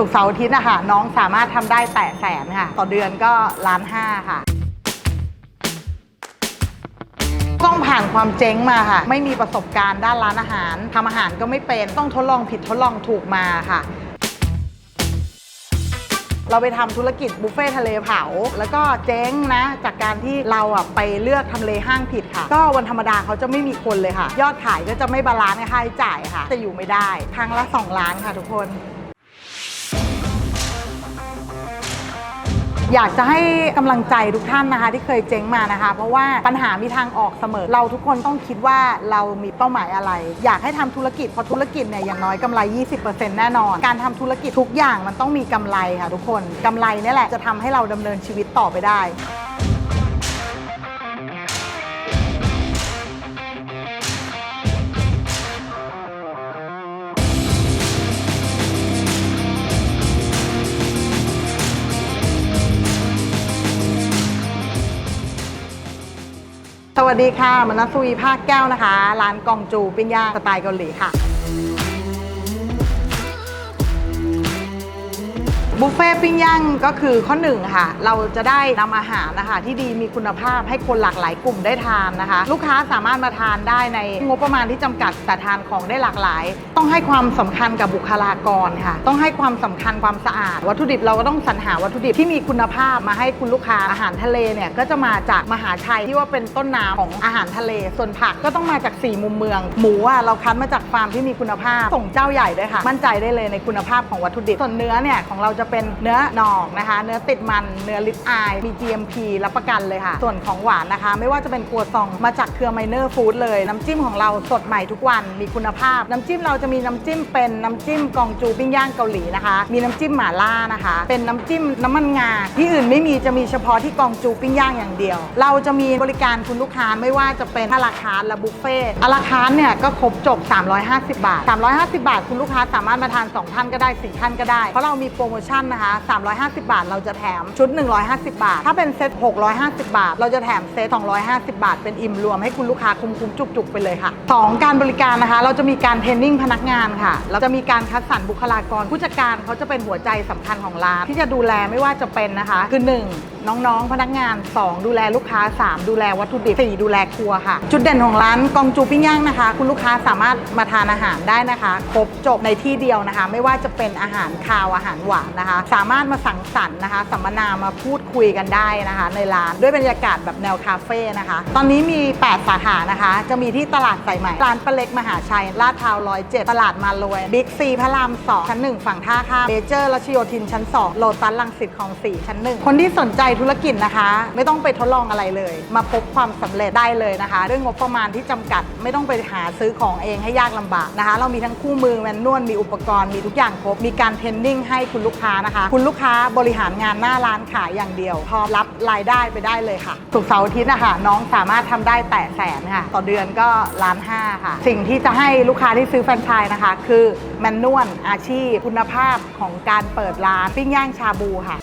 สุกเสาร์อาทิตย์นะคะน้องสามารถทำได้แตะแสนค่ะ ต่อเดือนก็ล้านห้าค่ะ ต้องผ่านความเจ๊งมาค่ะ ไม่มีประสบการณ์ด้านร้านอาหารทำอาหารก็ไม่เป็นต้องทดลองผิดทดลองถูกมาค่ะ เราไปทำธุรกิจบุฟเฟ่ทะเลเผา แล้วก็เจ๊งนะ จากการที่เราอะไปเลือกทำเลห้างผิดค่ะ ก็วันธรรมดาเขาจะไม่มีคนเลยค่ะ ยอดขายก็จะไม่บาลานซ์กับค่าใช้จ่ายค่ะ จะอยู่ไม่ได้ครั้งละ2ล้านค่ะทุกคน อยากจะให้กำลังใจทุกท่านนะคะ ที่เคยเจ๊งมานะคะ เพราะว่าปัญหามีทางออกเสมอ เราทุกคนต้องคิดว่าเรามีเป้าหมายอะไร อยากให้ทำธุรกิจเพราะธุรกิจเนี่ยอย่างน้อยกำไร 20%แน่นอน การทำธุรกิจทุกอย่างมันต้องมีกำไรค่ะทุกคนกำไรเนี่ยแหละจะทำให้เราดำเนินชีวิตต่อไปได้ สวัสดีค่ะมนัสวีภาคแก้วนะคะ ร้านกองจูปิ้งย่างสไตล์เกาหลีค่ะ บุฟเฟ่ต์ปิ้งย่างก็คือข้อหนึ่งค่ะ เราจะได้นำอาหารนะคะ ที่ดีมีคุณภาพให้คนหลากหลายกลุ่มได้ทานนะคะ ลูกค้าสามารถมาทานได้ในงบประมาณที่จำกัดแต่ทานของได้หลากหลาย ต้องให้ความสำคัญกับบุคลากรค่ะ ต้องให้ความสำคัญความสะอาด วัตถุดิบเราก็ต้องสรรหาวัตถุดิบที่มีคุณภาพมาให้คุณลูกค้าอาหารทะเลเนี่ยก็จะมาจากมหาชัยที่ว่าเป็นต้นน้ำของอาหารทะเล ส่วนผักก็ต้องมาจากสี่มุมเมือง หมูอะเราคัดมาจากฟาร์มที่มีคุณภาพส่งเจ้าใหญ่ด้วยค่ะ มั่นใจได้เลยในคุณภาพของวัตถุดิบส่วนเนื้อเนี่ยของเราจะเป็นเนื้อหนอกนะคะ เนื้อติดมัน เนื้อลิปอายมี GMP รับประกันเลยค่ะ ส่วนของหวานนะคะ ไม่ว่าจะเป็นครัวซองมาจากเครือไมเนอร์ฟู้ดเลย น้ำจิ้มของเราสดใหม่ทุกวัน มีคุณภาพ น้ำจิ้มเราจะมีน้ำจิ้มเป็นน้ำจิ้มกองจูปิ้งย่างเกาหลีนะคะ มีน้ำจิ้มหม่าล่านะคะ เป็นน้ำจิ้มน้ำมันงา ที่อื่นไม่มีจะมีเฉพาะที่กองจูปิ้งย่างอย่างเดียว เราจะมีบริการคุณลูกค้าไม่ว่าจะเป็นอาราคาร์และบุฟเฟ่ต์อาราคาร์เนี่ยก็ครบจบ 350 บาท 350 บาท คุณลูกค้าสามารถมาทาน 2 ท่านก็ได้ 4 ท่านก็ได้ เพราะเรามีโปรโมชั่นนะคะ 350 บาท เราจะแถมชุด 150 บาท ถ้าเป็นเซ็ต650 บาท เราจะแถมเซ็ต250 บาท เป็นอิ่มรวมให้คุณลูกค้าคุ้มๆจุกๆ ไปเลยค่ะ 2 การบริการนะคะ เราจะมีการเทรนนิ่งพนักงานค่ะเราจะมีการคัดสรรบุคลากรผู้จัดการเขาจะเป็นหัวใจสำคัญของร้านที่จะดูแลไม่ว่าจะเป็นนะคะคือ1 น้องๆ พนักงาน 2 ดูแลลูกค้า 3 ดูแลวัตถุดิบ4ดูแลครัวค่ะ จุดเด่นของร้านกองจูปิ้งย่างนะคะ คุณลูกค้าสามารถมาทานอาหารได้นะคะ ครบจบในที่เดียวนะคะ ไม่ว่าจะเป็นอาหารคาวอาหารหวานนะคะ สามารถมาสังสรรค์นะคะ สัมมนามาพูดคุยกันได้นะคะ ในร้านด้วยบรรยากาศแบบแนวคาเฟ่นะคะ ตอนนี้มี 8 สาขานะคะ จะมีที่ตลาดสายใหม่ร้านปลาเล็กมหาชัยลาดพร้าวร้อยเจ็ดตลาดมาลวยบิ๊กซีพระรามสองชั้นหนึ่งฝั่งท่าข้ามเบเจอร์รัชโยธินชั้นสองโลตัสลังสิตของสี่ชั้นหนึ่งคนที่สนใจธุรกิจนะคะ ไม่ต้องไปทดลองอะไรเลย มาพบความสำเร็จได้เลยนะคะ ด้วยงบประมาณที่จำกัด ไม่ต้องไปหาซื้อของเองให้ยากลำบากนะคะ เรามีทั้งคู่มือแมนนวลมีอุปกรณ์มีทุกอย่างครบมีการเทรนนิ่งให้คุณลูกค้านะคะ คุณลูกค้าบริหารงานหน้าร้านขายอย่างเดียว พอรับรายได้ไปได้เลยค่ะสุกเสาร์อาทิตย์นะคะน้องสามารถทำได้แตะแสนค่ะต่อเดือนก็ล้านห้าค่ะ สิ่งที่จะให้ลูกค้าที่ซื้อแฟรนไชส์นะคะ คือแมนนวลอาชีพคุณภาพของการเปิดร้านปิ้งย่างชาบูค่ะ